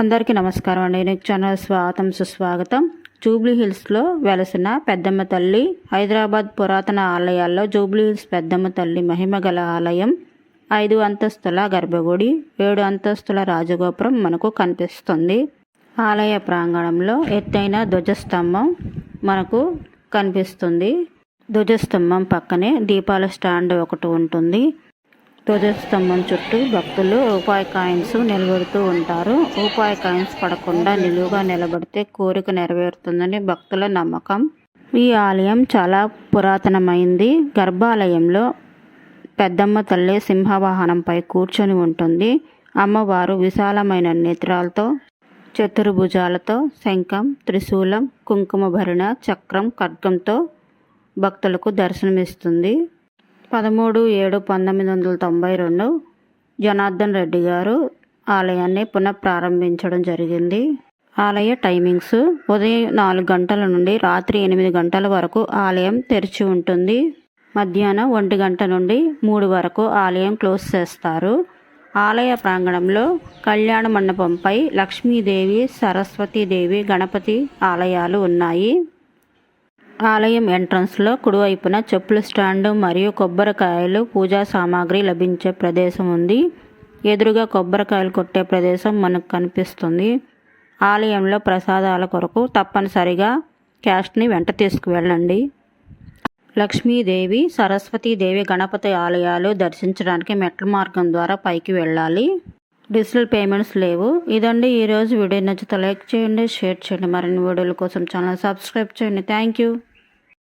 అందరికీ నమస్కారం అండి. నేను ఛానల్ స్వాగతం సుస్వాగతం. జూబ్లీ హిల్స్లో వెలసిన పెద్దమ్మ తల్లి హైదరాబాద్ పురాతన ఆలయాల్లో జూబ్లీ హిల్స్ పెద్దమ్మ తల్లి మహిమ గల ఆలయం. ఐదు అంతస్తుల గర్భగుడి ఏడు అంతస్తుల రాజగోపురం మనకు కనిపిస్తుంది. ఆలయ ప్రాంగణంలో ఎత్తైన ధ్వజస్తంభం మనకు కనిపిస్తుంది. ధ్వజస్తంభం పక్కనే దీపాల స్టాండ్ ఒకటి ఉంటుంది. ధ్వజస్తంభం చుట్టూ భక్తులు రూపాయి కాయిన్స్ నిలబెడుతూ ఉంటారు. రూపాయి కాయిన్స్ పడకుండా నిలువుగా నిలబడితే కోరిక నెరవేరుతుందని భక్తుల నమ్మకం. ఈ ఆలయం చాలా పురాతనమైంది. గర్భాలయంలో పెద్దమ్మ తల్లి సింహవాహనంపై కూర్చొని ఉంటుంది. అమ్మవారు విశాలమైన నేత్రాలతో చతుర్భుజాలతో శంఖం త్రిశూలం కుంకుమ భరిణ చక్రం ఖడ్గంతో భక్తులకు దర్శనమిస్తుంది. పదమూడు ఏడు పంతొమ్మిది వందల తొంభై రెండు జనార్దన్ రెడ్డి గారు ఆలయాన్ని పునఃప్రారంభించడం జరిగింది. ఆలయ టైమింగ్స్. ఉదయం నాలుగు గంటల నుండి రాత్రి ఎనిమిది గంటల వరకు ఆలయం తెరిచి ఉంటుంది. మధ్యాహ్నం ఒంటి గంట నుండి మూడు వరకు ఆలయం క్లోజ్ చేస్తారు. ఆలయ ప్రాంగణంలో కళ్యాణ మండపంపై లక్ష్మీదేవి సరస్వతీదేవి గణపతి ఆలయాలు ఉన్నాయి. ఆలయం ఎంట్రన్స్లో కుడివైపున చెప్పుల స్టాండు మరియు కొబ్బరికాయలు పూజా సామాగ్రి లభించే ప్రదేశం ఉంది. ఎదురుగా కొబ్బరికాయలు కొట్టే ప్రదేశం మనకు కనిపిస్తుంది. ఆలయంలో ప్రసాదాల కొరకు తప్పనిసరిగా క్యాష్ని వెంట తీసుకువెళ్ళండి. లక్ష్మీదేవి సరస్వతీదేవి గణపతి ఆలయాలు దర్శించడానికి మెట్ల మార్గం ద్వారా పైకి వెళ్ళాలి. డిజిటల్ పేమెంట్స్ లేవు. ఇదండి ఈరోజు వీడియో. నచ్చితే లైక్ చేయండి షేర్ చేయండి. మరిన్ని వీడియోల కోసం ఛానల్ సబ్స్క్రైబ్ చేయండి. Thank you.